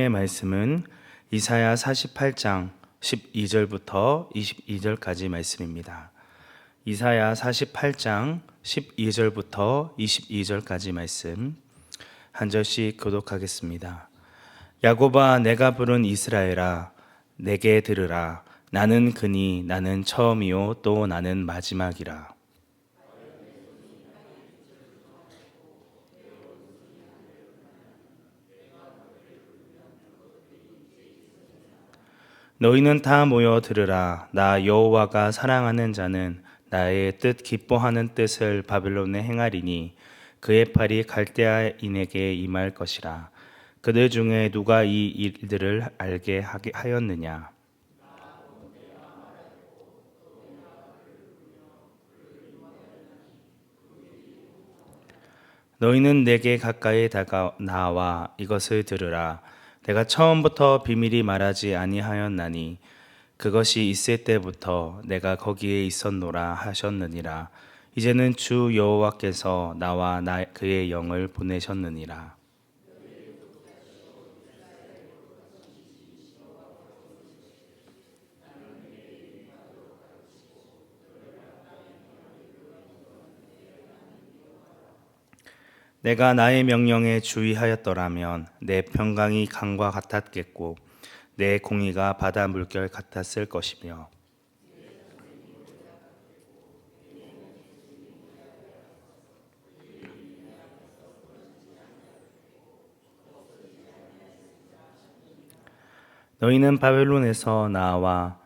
하나님의 말씀은 이사야 48장 12절부터 22절까지 말씀입니다. 이사야 48장 12절부터 22절까지 말씀 한 절씩 교독하겠습니다. 야곱아 내가 부른 이스라엘아 내게 들으라 나는 그니 나는 처음이요 또 나는 마지막이라 너희는 다 모여 들으라. 나 여호와가 사랑하는 자는 나의 뜻 기뻐하는 뜻을 바벨론에 행하리니 그의 팔이 갈대아인에게 임할 것이라. 그들 중에 누가 이 일들을 알게 하였느냐? 너희는 내게 가까이 다가 나와 이것을 들으라 내가 처음부터 비밀이 말하지 아니하였나니 그것이 있을 때부터 내가 거기에 있었노라 하셨느니라. 이제는 주 여호와께서 나와 나 그의 영을 보내셨느니라 내가 나의 명령에 주의하였더라면 내 평강이 강과 같았겠고 내 공의가 바다 물결 같았을 것이며. 너희는 바벨론에서 나와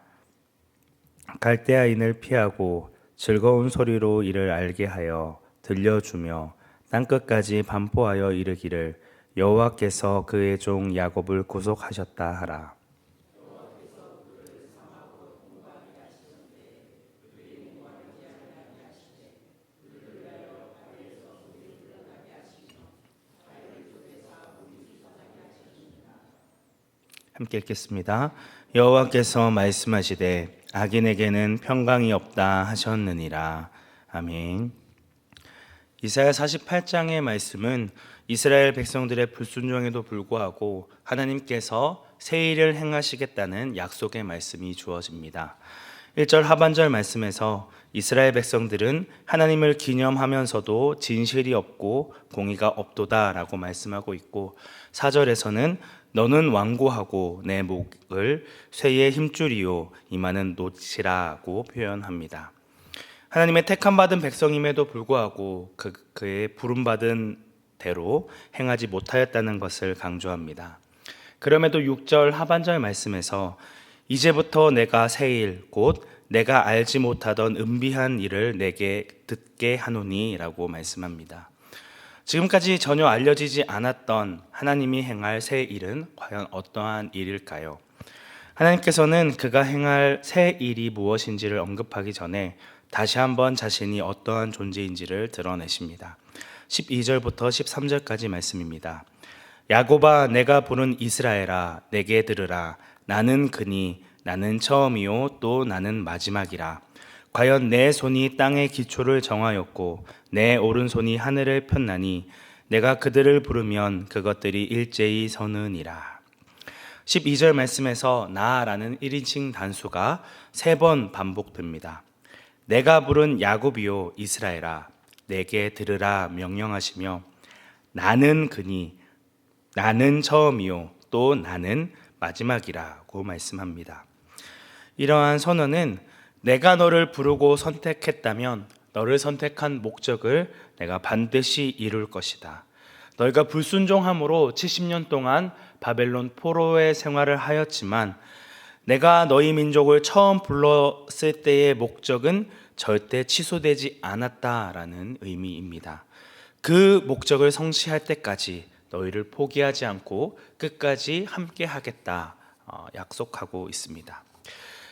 갈대아인을 피하고 즐거운 소리로 이를 알게 하여 들려주며 땅 끝까지 반포하여 이르기를 여호와께서 그의 종 야곱을 구속하셨다 하라. 함께 읽겠습니다. 여호와께서 말씀하시되 악인에게는 평강이 없다 하셨느니라. 아멘. 이사야 48장의 말씀은 이스라엘 백성들의 불순종에도 불구하고 하나님께서 새 일을 행하시겠다는 약속의 말씀이 주어집니다. 1절 하반절 말씀에서 이스라엘 백성들은 하나님을 기념하면서도 진실이 없고 공의가 없도다라고 말씀하고 있고 4절에서는 너는 완고하고 내 목을 쇠의 힘줄이요 이마는 노치라고 표현합니다. 하나님의 택함 받은 백성임에도 불구하고 그, 그의 부름 받은 대로 행하지 못하였다는 것을 강조합니다. 그럼에도 6절 하반절 말씀에서 이제부터 내가 새일 곧 내가 알지 못하던 은비한 일을 내게 듣게 하노니라고 말씀합니다. 지금까지 전혀 알려지지 않았던 하나님이 행할 새 일은 과연 어떠한 일일까요? 하나님께서는 그가 행할 새 일이 무엇인지를 언급하기 전에 다시 한번 자신이 어떠한 존재인지를 드러내십니다. 12절부터 13절까지 말씀입니다. 야곱아 내가 부른 이스라엘아 내게 들으라 나는 그니 나는 처음이요 또 나는 마지막이라 과연 내 손이 땅의 기초를 정하였고 내 오른손이 하늘을 폈나니 내가 그들을 부르면 그것들이 일제히 서느니라 12절 말씀에서 나라는 1인칭 단수가 세 번 반복됩니다. 내가 부른 야곱이요 이스라엘아 내게 들으라 명령하시며 나는 그니 나는 처음이요 또 나는 마지막이라고 말씀합니다. 이러한 선언은 내가 너를 부르고 선택했다면 너를 선택한 목적을 내가 반드시 이룰 것이다. 너희가 불순종함으로 70년 동안 바벨론 포로의 생활을 하였지만 내가 너희 민족을 처음 불렀을 때의 목적은 절대 취소되지 않았다라는 의미입니다. 그 목적을 성취할 때까지 너희를 포기하지 않고 끝까지 함께 하겠다 어, 약속하고 있습니다.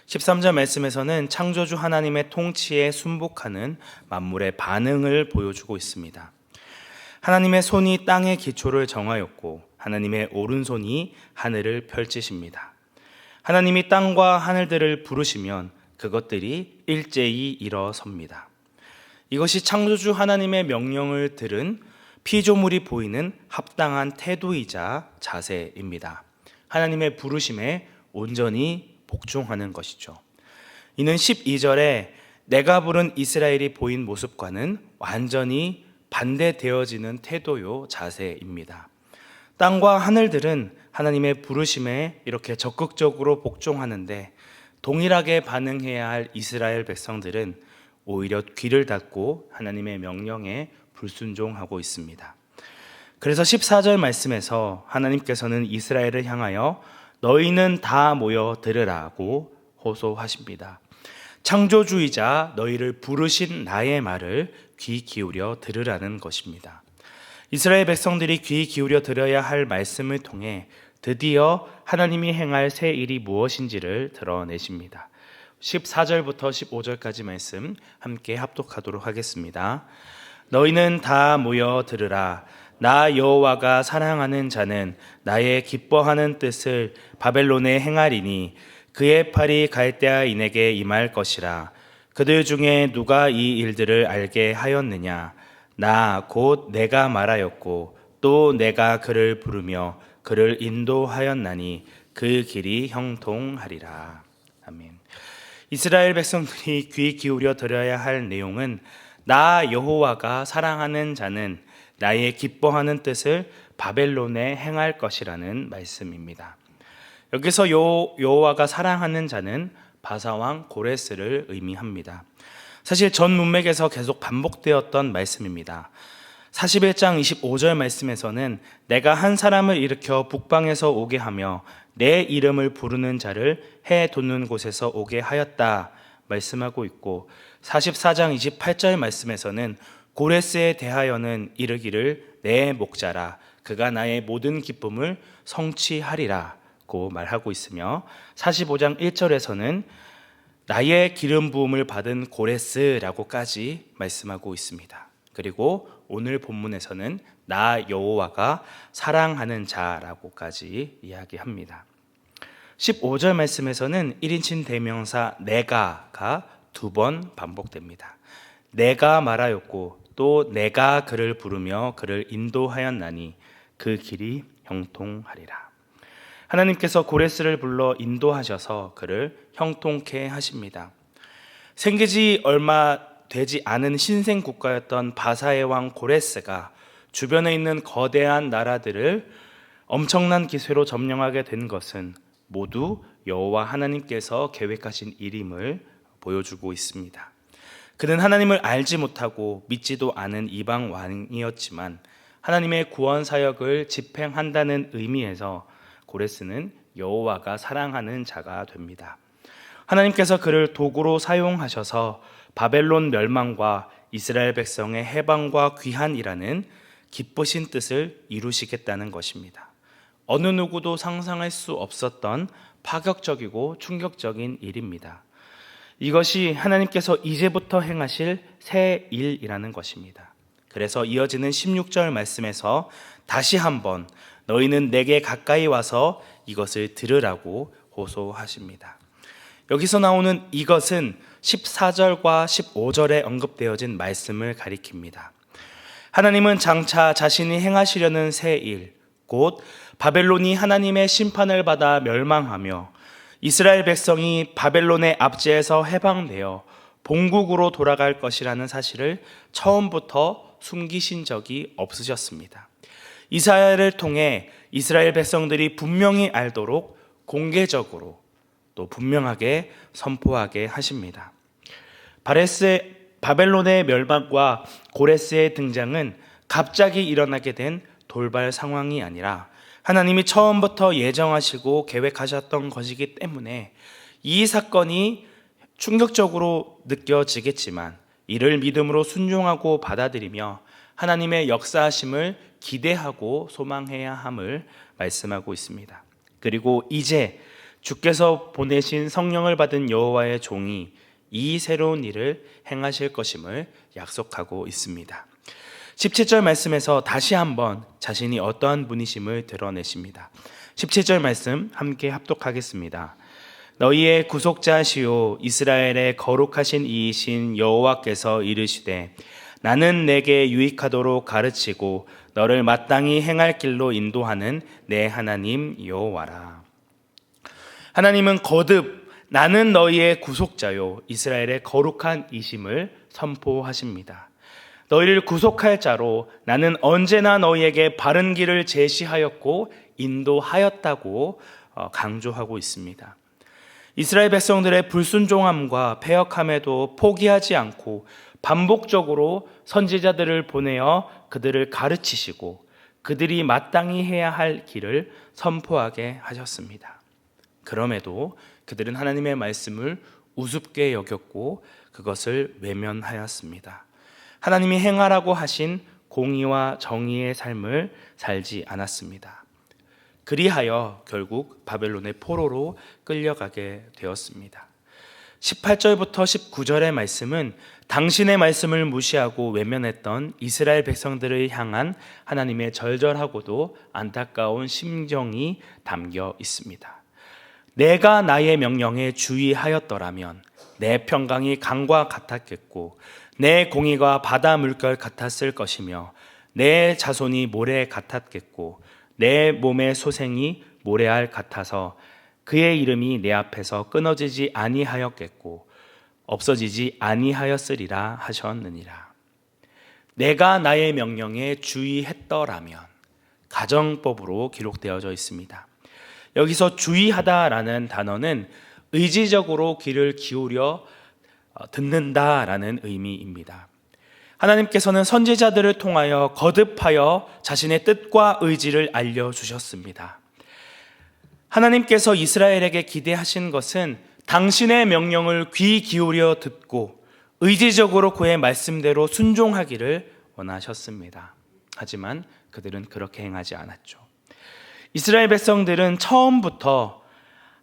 13절 말씀에서는 창조주 하나님의 통치에 순복하는 만물의 반응을 보여주고 있습니다. 하나님의 손이 땅의 기초를 정하였고 하나님의 오른손이 하늘을 펼치십니다. 하나님이 땅과 하늘들을 부르시면 그것들이 일제히 일어섭니다. 이것이 창조주 하나님의 명령을 들은 피조물이 보이는 합당한 태도이자 자세입니다. 하나님의 부르심에 온전히 복종하는 것이죠. 이는 12절에 내가 부른 이스라엘이 보인 모습과는 완전히 반대되어지는 태도요 자세입니다. 땅과 하늘들은 하나님의 부르심에 이렇게 적극적으로 복종하는데 동일하게 반응해야 할 이스라엘 백성들은 오히려 귀를 닫고 하나님의 명령에 불순종하고 있습니다. 그래서 14절 말씀에서 하나님께서는 이스라엘을 향하여 너희는 다 모여 들으라고 호소하십니다. 창조주의자 너희를 부르신 나의 말을 귀 기울여 들으라는 것입니다. 이스라엘 백성들이 귀 기울여 들어야 할 말씀을 통해 드디어 하나님이 행할 새 일이 무엇인지를 드러내십니다. 14절부터 15절까지 말씀 함께 합독하도록 하겠습니다. 너희는 다 모여 들으라. 나 여호와가 사랑하는 자는 나의 기뻐하는 뜻을 바벨론에 행하리니 그의 팔이 갈대아인에게 임할 것이라. 그들 중에 누가 이 일들을 알게 하였느냐? 나 곧 내가 말하였고 또 내가 그를 부르며 그를 인도하였나니 그 길이 형통하리라. 아멘. 이스라엘 백성들이 귀 기울여 들어야 할 내용은 나 여호와가 사랑하는 자는 나의 기뻐하는 뜻을 바벨론에 행할 것이라는 말씀입니다. 여기서 요 여호와가 사랑하는 자는 바사왕 고레스를 의미합니다. 사실 전 문맥에서 계속 반복되었던 말씀입니다. 41장 25절 말씀에서는 내가 한 사람을 일으켜 북방에서 오게 하며 내 이름을 부르는 자를 해 돋는 곳에서 오게 하였다 말씀하고 있고 44장 28절 말씀에서는 고레스에 대하여는 이르기를 내 목자라 그가 나의 모든 기쁨을 성취하리라고 말하고 있으며 45장 1절에서는 나의 기름 부음을 받은 고레스라고까지 말씀하고 있습니다. 그리고 오늘 본문에서는 나 여호와가 사랑하는 자라고까지 이야기합니다. 15절 말씀에서는 1인칭 대명사 내가가 두 번 반복됩니다. 내가 말하였고 또 내가 그를 부르며 그를 인도하였나니 그 길이 형통하리라. 하나님께서 고레스를 불러 인도하셔서 그를 형통케 하십니다. 생기지 얼마 되지 않은 신생 국가였던 바사의 왕 고레스가 주변에 있는 거대한 나라들을 엄청난 기세로 점령하게 된 것은 모두 여호와 하나님께서 계획하신 일임을 보여주고 있습니다. 그는 하나님을 알지 못하고 믿지도 않은 이방 왕이었지만 하나님의 구원 사역을 집행한다는 의미에서 고레스는 여호와가 사랑하는 자가 됩니다. 하나님께서 그를 도구로 사용하셔서 바벨론 멸망과 이스라엘 백성의 해방과 귀한이라는 기쁘신 뜻을 이루시겠다는 것입니다. 어느 누구도 상상할 수 없었던 파격적이고 충격적인 일입니다. 이것이 하나님께서 이제부터 행하실 새 일이라는 것입니다. 그래서 이어지는 16절 말씀에서 다시 한번 너희는 내게 가까이 와서 이것을 들으라고 호소하십니다. 여기서 나오는 이것은 14절과 15절에 언급되어진 말씀을 가리킵니다. 하나님은 장차 자신이 행하시려는 새 일, 곧 바벨론이 하나님의 심판을 받아 멸망하며 이스라엘 백성이 바벨론의 압제에서 해방되어 본국으로 돌아갈 것이라는 사실을 처음부터 숨기신 적이 없으셨습니다. 이사야를 통해 이스라엘 백성들이 분명히 알도록 공개적으로 또 분명하게 선포하게 하십니다. 바레스의 바벨론의 멸망과 고레스의 등장은 갑자기 일어나게 된 돌발 상황이 아니라 하나님이 처음부터 예정하시고 계획하셨던 것이기 때문에 이 사건이 충격적으로 느껴지겠지만 이를 믿음으로 순종하고 받아들이며 하나님의 역사하심을 기대하고 소망해야 함을 말씀하고 있습니다. 그리고 이제 주께서 보내신 성령을 받은 여호와의 종이 이 새로운 일을 행하실 것임을 약속하고 있습니다. 17절 말씀에서 다시 한번 자신이 어떠한 분이심을 드러내십니다. 17절 말씀 함께 합독하겠습니다. 너희의 구속자시오 이스라엘의 거룩하신 이이신 여호와께서 이르시되 나는 내게 유익하도록 가르치고 너를 마땅히 행할 길로 인도하는 내 하나님 여호와라. 하나님은 거듭 나는 너희의 구속자요 이스라엘의 거룩한 이심을 선포하십니다. 너희를 구속할 자로 나는 언제나 너희에게 바른 길을 제시하였고 인도하였다고 어, 강조하고 있습니다. 이스라엘 백성들의 불순종함과 패역함에도 포기하지 않고 반복적으로 선지자들을 보내어 그들을 가르치시고 그들이 마땅히 해야 할 길을 선포하게 하셨습니다. 그럼에도 그들은 하나님의 말씀을 우습게 여겼고 그것을 외면하였습니다. 하나님이 행하라고 하신 공의와 정의의 삶을 살지 않았습니다. 그리하여 결국 바벨론의 포로로 끌려가게 되었습니다. 18절부터 19절의 말씀은 당신의 말씀을 무시하고 외면했던 이스라엘 백성들을 향한 하나님의 절절하고도 안타까운 심정이 담겨 있습니다. 내가 나의 명령에 주의하였더라면 내 평강이 강과 같았겠고 내 공의가 바다 물결 같았을 것이며 내 자손이 모래 같았겠고 내 몸의 소생이 모래알 같아서 그의 이름이 내 앞에서 끊어지지 아니하였겠고 없어지지 아니하였으리라 하셨느니라. 내가 나의 명령에 주의했더라면 가정법으로 기록되어져 있습니다. 여기서 주의하다라는 단어는 의지적으로 귀를 기울여 어, 듣는다라는 의미입니다. 하나님께서는 선지자들을 통하여 거듭하여 자신의 뜻과 의지를 알려주셨습니다. 하나님께서 이스라엘에게 기대하신 것은 당신의 명령을 귀 기울여 듣고 의지적으로 그의 말씀대로 순종하기를 원하셨습니다. 하지만 그들은 그렇게 행하지 않았죠. 이스라엘 백성들은 처음부터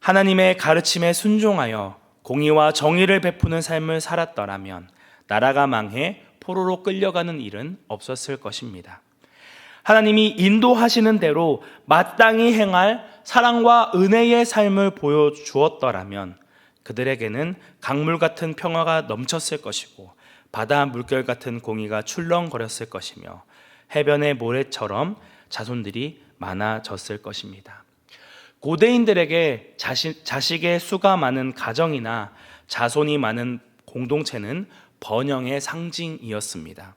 하나님의 가르침에 순종하여 공의와 정의를 베푸는 삶을 살았더라면 나라가 망해 포로로 끌려가는 일은 없었을 것입니다. 하나님이 인도하시는 대로 마땅히 행할 사랑과 은혜의 삶을 보여주었더라면 그들에게는 강물 같은 평화가 넘쳤을 것이고 바다 물결 같은 공의가 출렁거렸을 것이며 해변의 모래처럼 자손들이 많아졌을 것입니다. 고대인들에게 자식, 자식의 수가 많은 가정이나 자손이 많은 공동체는 번영의 상징이었습니다.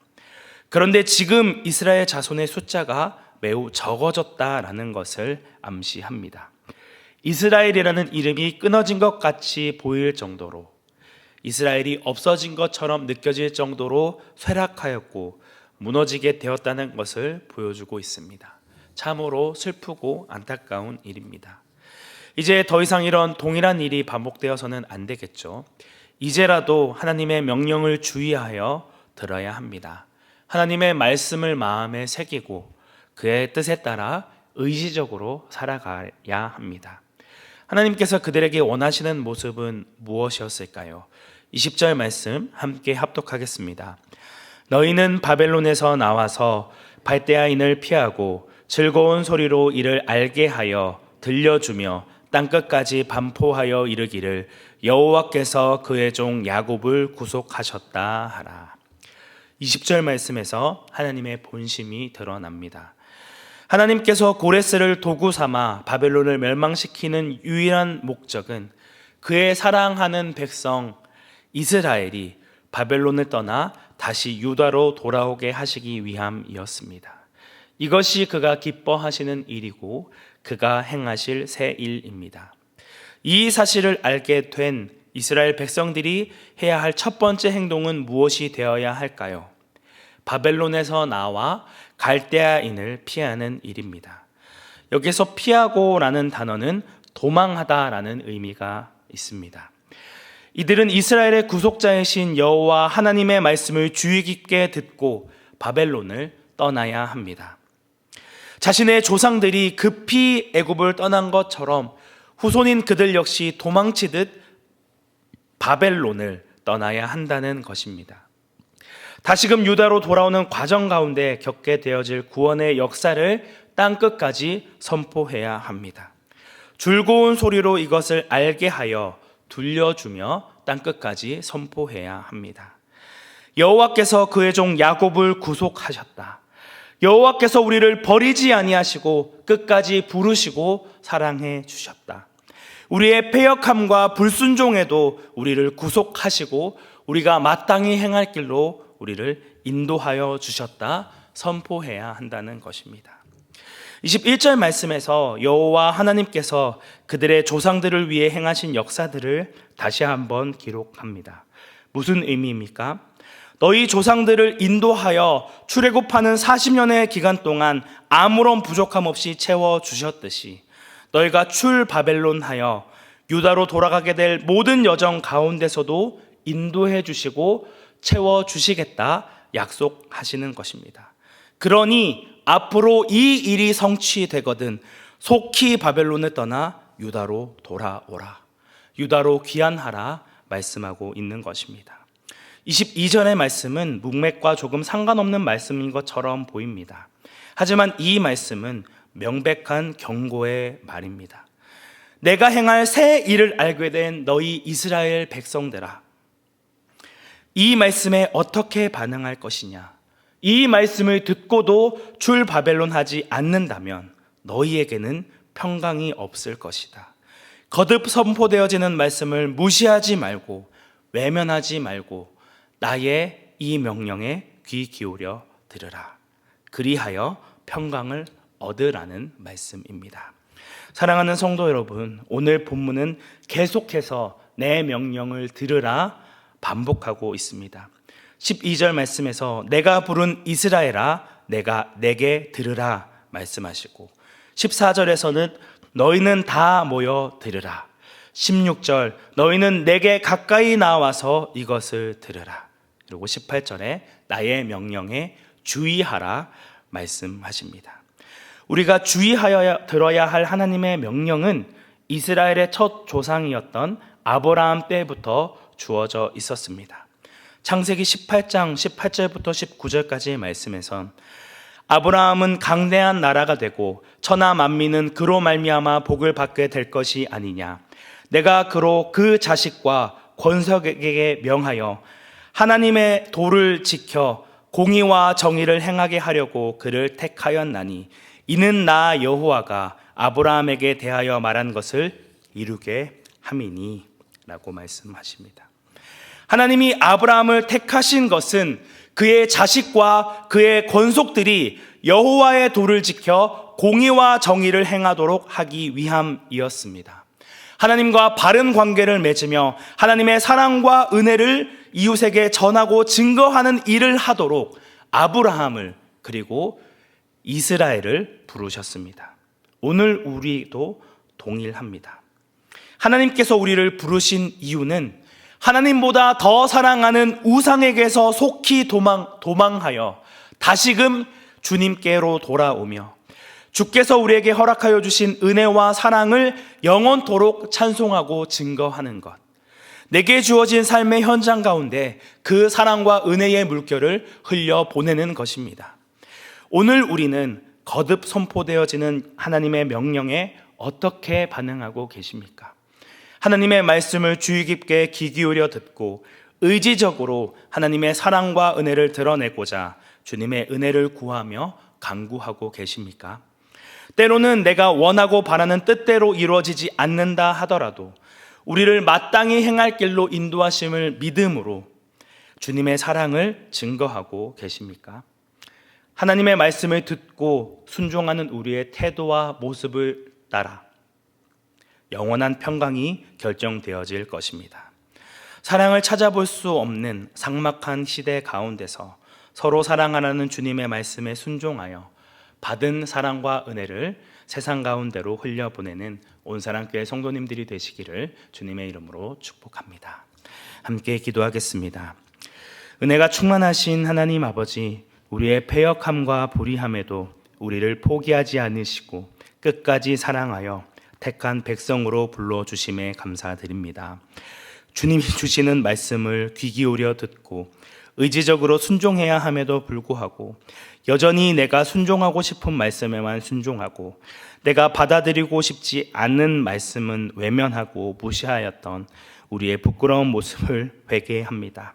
그런데 지금 이스라엘 자손의 숫자가 매우 적어졌다라는 것을 암시합니다. 이스라엘이라는 이름이 끊어진 것 같이 보일 정도로 이스라엘이 없어진 것처럼 느껴질 정도로 쇠락하였고 무너지게 되었다는 것을 보여주고 있습니다. 참으로 슬프고 안타까운 일입니다. 이제 더 이상 이런 동일한 일이 반복되어서는 안 되겠죠. 이제라도 하나님의 명령을 주의하여 들어야 합니다. 하나님의 말씀을 마음에 새기고 그의 뜻에 따라 의지적으로 살아가야 합니다. 하나님께서 그들에게 원하시는 모습은 무엇이었을까요? 20절 말씀 함께 합독하겠습니다. 너희는 바벨론에서 나와서 발대아인을 피하고 즐거운 소리로 이를 알게 하여 들려주며 땅끝까지 반포하여 이르기를 여호와께서 그의 종 야곱을 구속하셨다 하라. 20절 말씀에서 하나님의 본심이 드러납니다. 하나님께서 고레스를 도구 삼아 바벨론을 멸망시키는 유일한 목적은 그의 사랑하는 백성 이스라엘이 바벨론을 떠나 다시 유다로 돌아오게 하시기 위함이었습니다. 이것이 그가 기뻐하시는 일이고 그가 행하실 새 일입니다. 이 사실을 알게 된 이스라엘 백성들이 해야 할 첫 번째 행동은 무엇이 되어야 할까요? 바벨론에서 나와 갈대아인을 피하는 일입니다. 여기서 피하고라는 단어는 도망하다라는 의미가 있습니다. 이들은 이스라엘의 구속자이신 여호와 하나님의 말씀을 주의 깊게 듣고 바벨론을 떠나야 합니다. 자신의 조상들이 급히 애굽을 떠난 것처럼 후손인 그들 역시 도망치듯 바벨론을 떠나야 한다는 것입니다. 다시금 유다로 돌아오는 과정 가운데 겪게 되어질 구원의 역사를 땅 끝까지 선포해야 합니다. 줄고운 소리로 이것을 알게 하여 들려주며 땅 끝까지 선포해야 합니다. 여호와께서 그의 종 야곱을 구속하셨다. 여호와께서 우리를 버리지 아니하시고 끝까지 부르시고 사랑해 주셨다. 우리의 패역함과 불순종에도 우리를 구속하시고 우리가 마땅히 행할 길로 우리를 인도하여 주셨다 선포해야 한다는 것입니다. 21절 말씀에서 여호와 하나님께서 그들의 조상들을 위해 행하신 역사들을 다시 한번 기록합니다. 무슨 의미입니까? 너희 조상들을 인도하여 출애굽하는 40년의 기간 동안 아무런 부족함 없이 채워 주셨듯이 너희가 출 바벨론하여 유다로 돌아가게 될 모든 여정 가운데서도 인도해 주시고 채워 주시겠다 약속하시는 것입니다. 그러니 앞으로 이 일이 성취되거든 속히 바벨론을 떠나 유다로 돌아오라. 유다로 귀환하라 말씀하고 있는 것입니다. 22절의 말씀은 문맥과 조금 상관없는 말씀인 것처럼 보입니다. 하지만 이 말씀은 명백한 경고의 말입니다. 내가 행할 새 일을 알게 된 너희 이스라엘 백성들아. 이 말씀에 어떻게 반응할 것이냐? 이 말씀을 듣고도 출 바벨론 하지 않는다면 너희에게는 평강이 없을 것이다. 거듭 선포되어지는 말씀을 무시하지 말고 외면하지 말고 나의 이 명령에 귀 기울여 들으라. 그리하여 평강을 얻으라는 말씀입니다. 사랑하는 성도 여러분, 오늘 본문은 계속해서 내 명령을 들으라 반복하고 있습니다. 12절 말씀에서 내가 부른 이스라엘아 내가 내게 들으라 말씀하시고 14절에서는 너희는 다 모여 들으라 16절 너희는 내게 가까이 나와서 이것을 들으라 그리고 18절에 나의 명령에 주의하라 말씀하십니다. 우리가 주의하여 들어야 할 하나님의 명령은 이스라엘의 첫 조상이었던 아브라함 때부터 주어져 있었습니다. 창세기 18장 18절부터 19절까지의 말씀에서 아브라함은 강대한 나라가 되고 천하 만민은 그로 말미암아 복을 받게 될 것이 아니냐 내가 그로 그 자식과 권석에게 명하여 하나님의 도를 지켜 공의와 정의를 행하게 하려고 그를 택하였나니 이는 나 여호와가 아브라함에게 대하여 말한 것을 이루게 함이니 라고 말씀하십니다. 하나님이 아브라함을 택하신 것은 그의 자식과 그의 권속들이 여호와의 도를 지켜 공의와 정의를 행하도록 하기 위함이었습니다. 하나님과 바른 관계를 맺으며 하나님의 사랑과 은혜를 이웃에게 전하고 증거하는 일을 하도록 아브라함을 그리고 이스라엘을 부르셨습니다. 오늘 우리도 동일합니다. 하나님께서 우리를 부르신 이유는 하나님보다 더 사랑하는 우상에게서 속히 도망, 도망하여 다시금 주님께로 돌아오며 주께서 우리에게 허락하여 주신 은혜와 사랑을 영원토록 찬송하고 증거하는 것. 내게 주어진 삶의 현장 가운데 그 사랑과 은혜의 물결을 흘려 보내는 것입니다. 오늘 우리는 거듭 선포되어지는 하나님의 명령에 어떻게 반응하고 계십니까? 하나님의 말씀을 주의 깊게 귀 기울여 듣고 의지적으로 하나님의 사랑과 은혜를 드러내고자 주님의 은혜를 구하며 강구하고 계십니까? 때로는 내가 원하고 바라는 뜻대로 이루어지지 않는다 하더라도 우리를 마땅히 행할 길로 인도하심을 믿음으로 주님의 사랑을 증거하고 계십니까? 하나님의 말씀을 듣고 순종하는 우리의 태도와 모습을 따라 영원한 평강이 결정되어질 것입니다. 사랑을 찾아볼 수 없는 삭막한 시대 가운데서 서로 사랑하라는 주님의 말씀에 순종하여 받은 사랑과 은혜를 세상 가운데로 흘려보내는 온사랑교회 성도님들이 되시기를 주님의 이름으로 축복합니다. 함께 기도하겠습니다. 은혜가 충만하신 하나님 아버지, 우리의 패역함과 불의함에도 우리를 포기하지 않으시고 끝까지 사랑하여 택한 백성으로 불러 주심에 감사드립니다. 주님이 주시는 말씀을 귀 기울여 듣고 의지적으로 순종해야 함에도 불구하고 여전히 내가 순종하고 싶은 말씀에만 순종하고 내가 받아들이고 싶지 않는 말씀은 외면하고 무시하였던 우리의 부끄러운 모습을 회개합니다.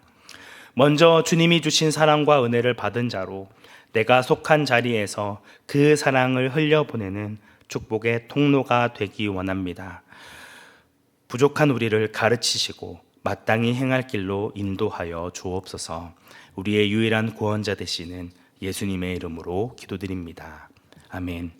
먼저 주님이 주신 사랑과 은혜를 받은 자로 내가 속한 자리에서 그 사랑을 흘려보내는 축복의 통로가 되기 원합니다. 부족한 우리를 가르치시고 마땅히 행할 길로 인도하여 주옵소서. 우리의 유일한 구원자 되시는 예수님의 이름으로 기도드립니다. 아멘.